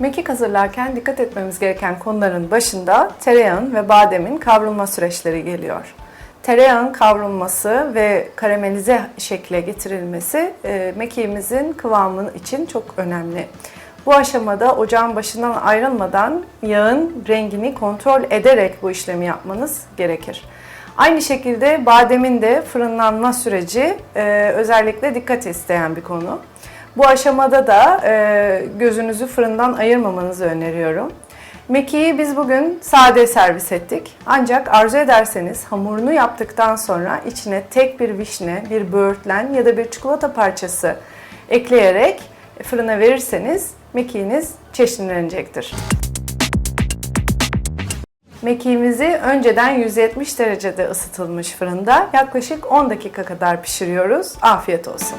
Mekik hazırlarken dikkat etmemiz gereken konuların başında tereyağın ve bademin kavrulma süreçleri geliyor. Tereyağın kavrulması ve karamelize şekle getirilmesi e, mekiğimizin kıvamı için çok önemli. Bu aşamada ocağın başından ayrılmadan yağın rengini kontrol ederek bu işlemi yapmanız gerekir. Aynı şekilde bademin de fırınlanma süreci e, özellikle dikkat isteyen bir konu. Bu aşamada da e, gözünüzü fırından ayırmamanızı öneriyorum. Mekiği biz bugün sade servis ettik. Ancak arzu ederseniz hamurunu yaptıktan sonra içine tek bir vişne, bir böğürtlen ya da bir çikolata parçası ekleyerek fırına verirseniz mekiğiniz çeşitlenecektir. Mekiğimizi önceden 170 derecede ısıtılmış fırında yaklaşık 10 dakika kadar pişiriyoruz. Afiyet olsun.